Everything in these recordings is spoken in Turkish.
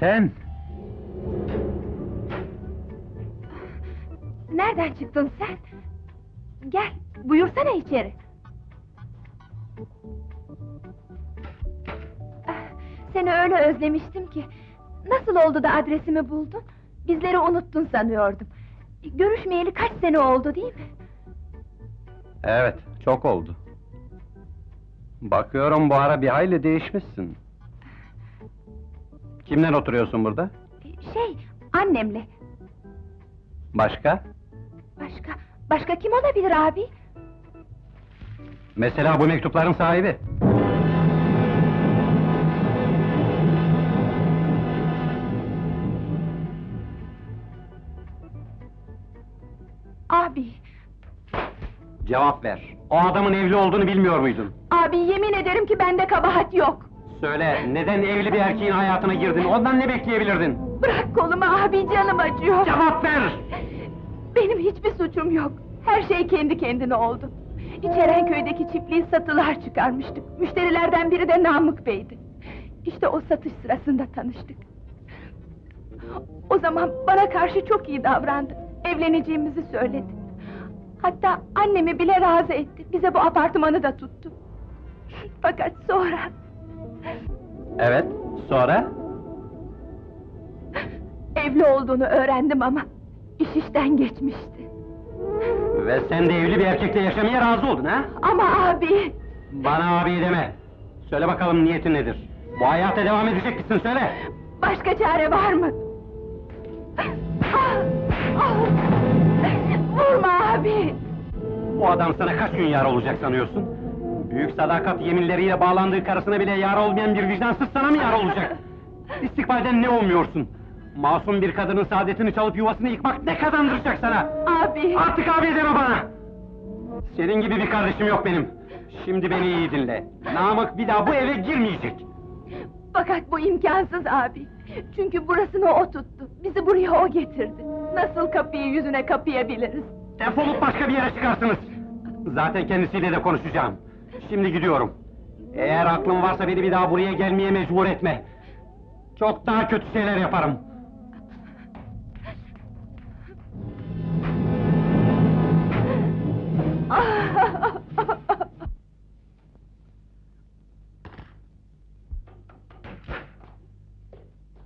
Sen? Nereden çıktın sen? Gel, buyursana içeri. Ah, Seni öyle özlemiştim ki... Nasıl oldu da adresimi buldun? Bizleri unuttun sanıyordum. Görüşmeyeli kaç sene oldu değil mi? Evet, çok oldu. Bakıyorum bu ara bir hayli değişmişsin. Kimle oturuyorsun burada? Şey, annemle. Başka? Başka, başka kim olabilir abi? Mesela bu mektupların sahibi. Abi, Cevap ver. O adamın evli olduğunu bilmiyor muydun? abi yemin ederim ki bende kabahat yok. Söyle, neden evli bir erkeğin hayatına girdin? Ondan ne bekleyebilirdin? Bırak kolumu abi, canım acıyor. Cevap ver! Benim hiçbir suçum yok. Her şey kendi kendine oldu. İçerenköy'deki çiftliği satılığa çıkarmıştık. Müşterilerden biri de Namık Bey'di. İşte o satış sırasında tanıştık. O zaman bana karşı çok iyi davrandı. Evleneceğimizi söyledi. Hatta annemi bile razı etti. Bize bu apartmanı da tuttu. Fakat sonra... Evet, sonra? Evli olduğunu öğrendim ama... iş işten geçmişti. Ve sen de evli bir erkekle yaşamaya razı oldun ha? Ama abi... Bana abi deme. Söyle bakalım niyetin nedir? Bu hayata devam edecek misin söyle. Başka çare var mı? Ah! Ah! Vurma abi! Bu adam sana kaç gün yar olacak sanıyorsun? Büyük sadakat yeminleriyle bağlandığı karısına bile yar olmayan bir vicdansız sana mı yar olacak? İstikbalden ne olmuyorsun? Masum bir kadının saadetini çalıp yuvasını yıkmak ne kazandıracak sana? Abi! Artık abi deme bana! Senin gibi bir kardeşim yok benim. Şimdi beni iyi dinle. Namık bir daha bu eve girmeyecek. Fakat bu imkansız abi. Çünkü burasını o tuttu. Bizi buraya o getirdi. Nasıl kapıyı yüzüne kapayabiliriz? Defolup başka bir yere çıkarsınız. Zaten kendisiyle de konuşacağım. Şimdi gidiyorum. Eğer aklın varsa beni bir daha buraya gelmeye mecbur etme. Çok daha kötü şeyler yaparım.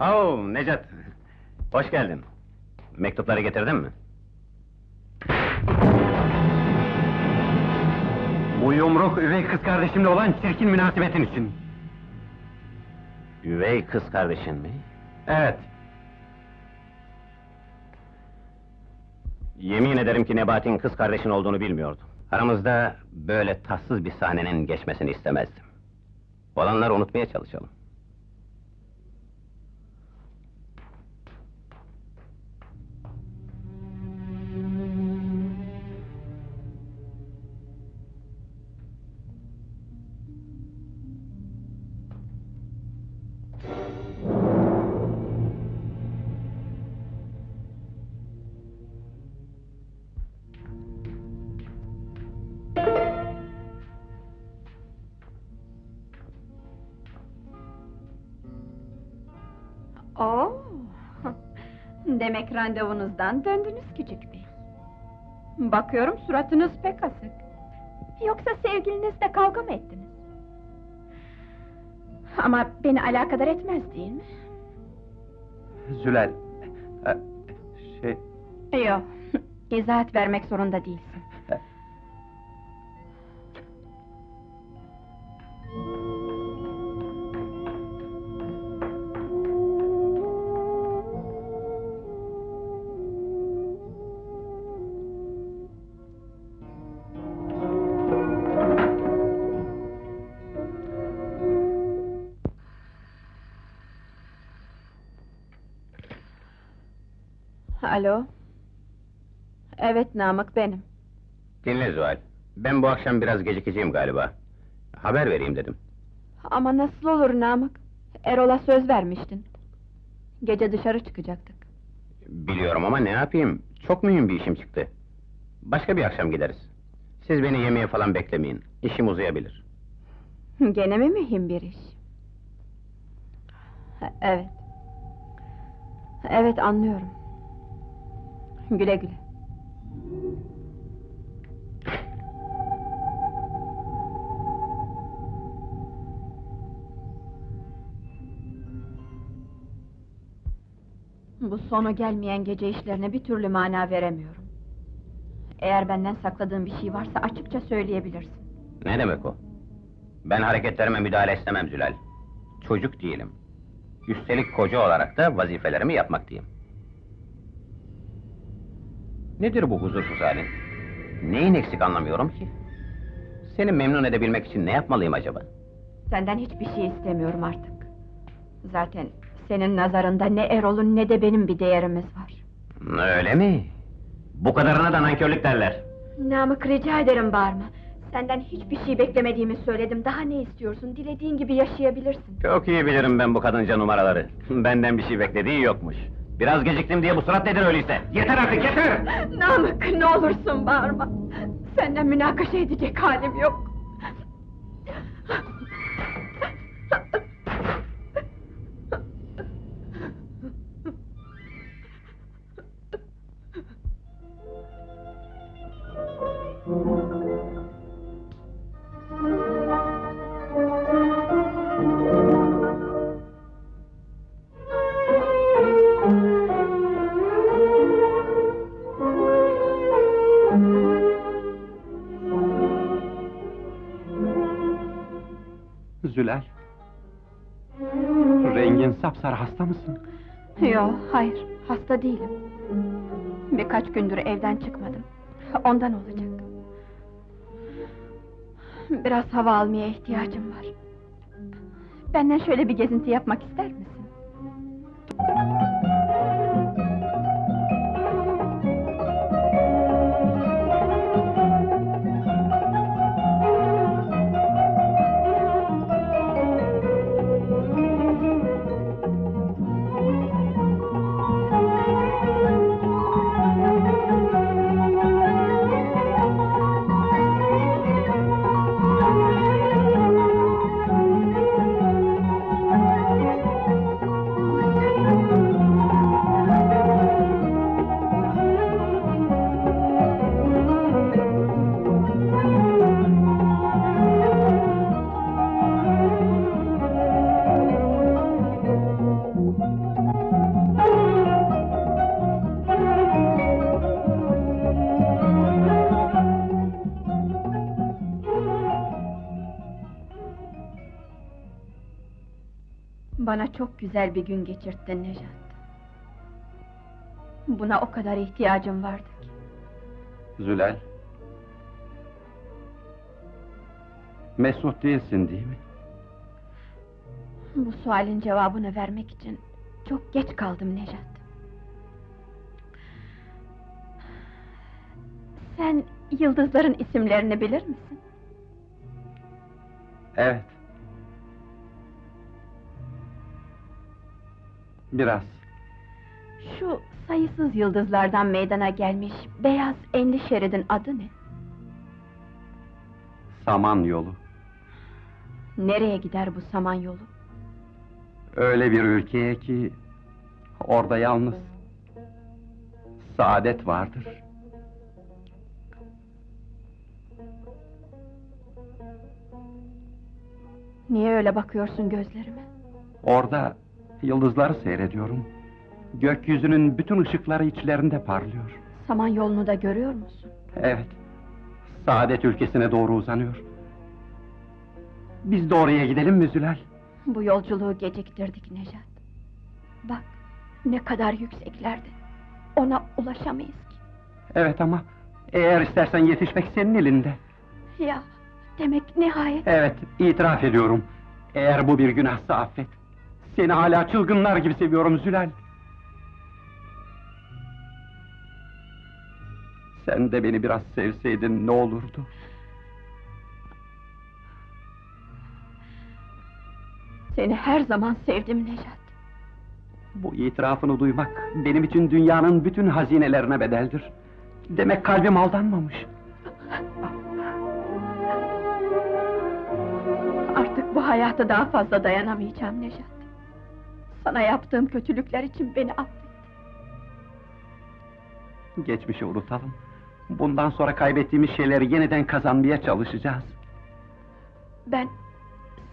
Oo Necat, hoş geldin. Mektupları getirdin mi? Bu yumruk üvey kız kardeşimle olan çirkin münasebetin için. Üvey kız kardeşin mi? Evet. Yemin ederim ki Nebat'in kız kardeşin olduğunu bilmiyordum. Aramızda böyle tatsız bir sahnenin geçmesini istemezdim. Olanları unutmaya çalışalım. Demek randevunuzdan döndünüz küçük bey. Bakıyorum suratınız pek asık. Yoksa sevgilinizle kavga mı ettiniz? Ama beni alakadar etmez değil mi? Zülal. e, Şey... Yok, izahat vermek zorunda değilsin. Alo? Evet Namık benim. Dinle Zuhal, ben bu akşam biraz gecikeceğim galiba. Haber vereyim dedim. Ama nasıl olur Namık? Erol'a söz vermiştin. Gece dışarı çıkacaktık. Biliyorum ama ne yapayım, çok mühim bir işim çıktı. Başka bir akşam gideriz. Siz beni yemeğe falan beklemeyin, işim uzayabilir. Gene mi mühim bir iş? Ha, Evet. Evet anlıyorum. Güle güle. Bu sonu gelmeyen gece işlerine bir türlü mana veremiyorum. Eğer benden sakladığın bir şey varsa açıkça söyleyebilirsin. Ne demek o? Ben hareketlerime müdahale istemem Zülal. Çocuk değilim. Üstelik koca olarak da vazifelerimi yapmaktayım. Nedir bu huzursuz halin? Neyin eksik anlamıyorum ki? Seni memnun edebilmek için ne yapmalıyım acaba? Senden hiçbir şey istemiyorum artık. Zaten senin nazarında ne Erol'un ne de benim bir değerimiz var. Öyle mi? Bu kadarına da nankörlük derler. Namık rica ederim bağırma. Senden hiçbir şey beklemediğimi söyledim. Daha ne istiyorsun? Dilediğin gibi yaşayabilirsin. Çok iyi bilirim ben bu kadınca numaraları. Benden bir şey beklediği yokmuş. Biraz geciktim diye bu surat nedir öyleyse? Yeter artık yeter! Namık ne olursun bağırma. Senden münakaşa edecek halim yok. Rengin sapsarı hasta mısın? Yok, hayır. Hasta değilim. Birkaç gündür evden çıkmadım. Ondan olacak. Biraz hava almaya ihtiyacım var. Benden şöyle bir gezinti yapmak ister misin? Bana çok güzel bir gün geçirttin Nejat. Buna o kadar ihtiyacım vardı ki. Zülal. Mesut değilsin değil mi? Bu sualin cevabını vermek için çok geç kaldım Nejat. Sen yıldızların isimlerini bilir misin? Evet. Biraz. Şu sayısız yıldızlardan meydana gelmiş beyaz enli şeridin adı ne? Saman yolu. Nereye gider bu saman yolu? Öyle bir ülkeye ki orada yalnız saadet vardır. Niye öyle bakıyorsun gözlerime? Orada yıldızları seyrediyorum. Gökyüzünün bütün ışıkları içlerinde parlıyor. Saman yolunu da görüyor musun? Evet. Saadet ülkesine doğru uzanıyor. Biz de oraya gidelim mi Zülal? Bu yolculuğu geciktirdik Nejat. Bak, ne kadar yükseklerde. Ona ulaşamayız ki. Evet ama eğer istersen yetişmek senin elinde. Ya, demek nihayet... Evet, itiraf ediyorum. Eğer bu bir günahsa affet. Seni hala çılgınlar gibi seviyorum Zülal. Sen de beni biraz sevseydin ne olurdu? Seni her zaman sevdim Nejat. Bu itirafını duymak benim için dünyanın bütün hazinelerine bedeldir. Demek kalbim aldanmamış. Artık bu hayata daha fazla dayanamayacağım Nejat. Sana yaptığım kötülükler için beni affet. Geçmişi unutalım. Bundan sonra kaybettiğimiz şeyleri yeniden kazanmaya çalışacağız. Ben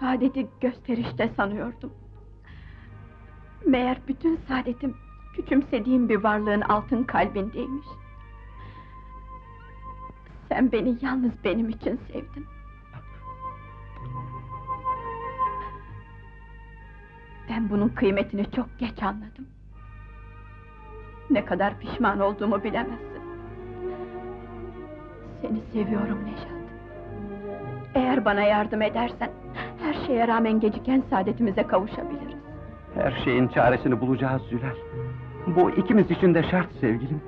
saadeti gösterişte sanıyordum. Meğer bütün saadetim küçümsediğim bir varlığın altın kalbindeymiş. Sen beni yalnız benim için sevdin. Ben bunun kıymetini çok geç anladım. Ne kadar pişman olduğumu bilemezsin. Seni seviyorum Nejat. Eğer bana yardım edersen, her şeye rağmen geciken saadetimize kavuşabiliriz. Her şeyin çaresini bulacağız Zülal. Bu ikimiz için de şart sevgilim.